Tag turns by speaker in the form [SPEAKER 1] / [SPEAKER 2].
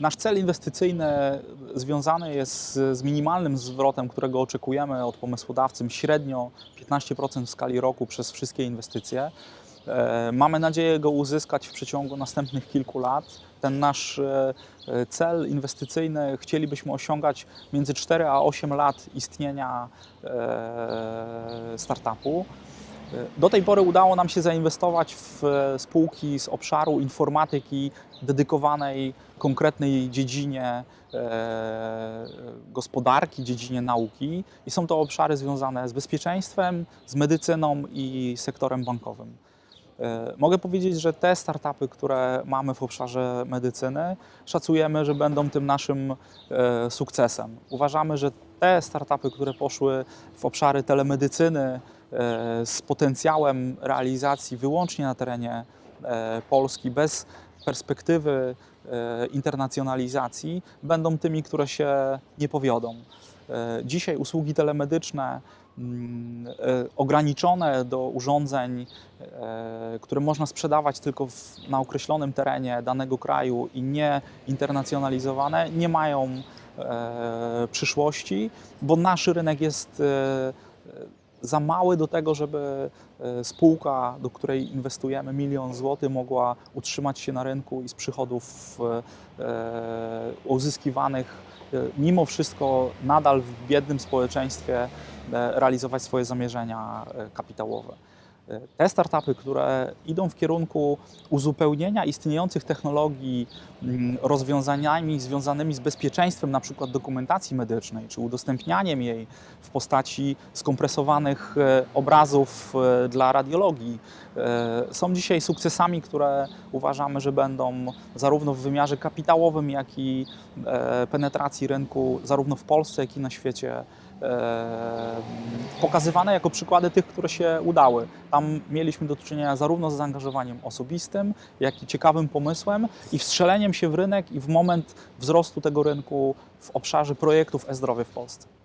[SPEAKER 1] Nasz cel inwestycyjny związany jest z, minimalnym zwrotem, którego oczekujemy od pomysłodawcy, średnio 15% w skali roku przez wszystkie inwestycje. E, Mamy nadzieję go uzyskać w przeciągu następnych kilku lat. Ten nasz e, e, cel inwestycyjny chcielibyśmy osiągać między 4 a 8 lat istnienia startupu. Do tej pory udało nam się zainwestować w e, spółki z obszaru informatyki dedykowanej konkretnej dziedzinie e, gospodarki, dziedzinie nauki i są to obszary związane z bezpieczeństwem, z medycyną i sektorem bankowym. E, Mogę powiedzieć, że te startupy, które mamy w obszarze medycyny, szacujemy, że będą tym naszym sukcesem. Uważamy, że te startupy, które poszły w obszary telemedycyny e, z potencjałem realizacji wyłącznie na terenie e, Polski, bez perspektywy e, internacjonalizacji, będą tymi, które się nie powiodą. Dzisiaj usługi telemedyczne mm, ograniczone do urządzeń, które można sprzedawać tylko w, na określonym terenie danego kraju i nie internacjonalizowane, nie mają przyszłości, bo nasz rynek jest e, za mały do tego, żeby e, spółka, do której inwestujemy milion złotych, mogła utrzymać się na rynku i z przychodów e, uzyskiwanych e, mimo wszystko nadal w biednym społeczeństwie e, realizować swoje zamierzenia e, kapitałowe. Te startupy, które idą w kierunku uzupełnienia istniejących technologii mm, rozwiązaniami związanymi z bezpieczeństwem, na przykład dokumentacji medycznej, czy udostępnianiem jej w postaci skompresowanych e, obrazów e, dla radiologii, e, są dzisiaj sukcesami, które uważamy, że będą zarówno w wymiarze kapitałowym, jak i penetracji rynku, zarówno w Polsce, jak i na świecie pokazywane jako przykłady tych, które się udały. Tam mieliśmy do czynienia zarówno z zaangażowaniem osobistym, jak i ciekawym pomysłem i wstrzeleniem się w rynek i w moment wzrostu tego rynku w obszarze projektów e-zdrowie w Polsce.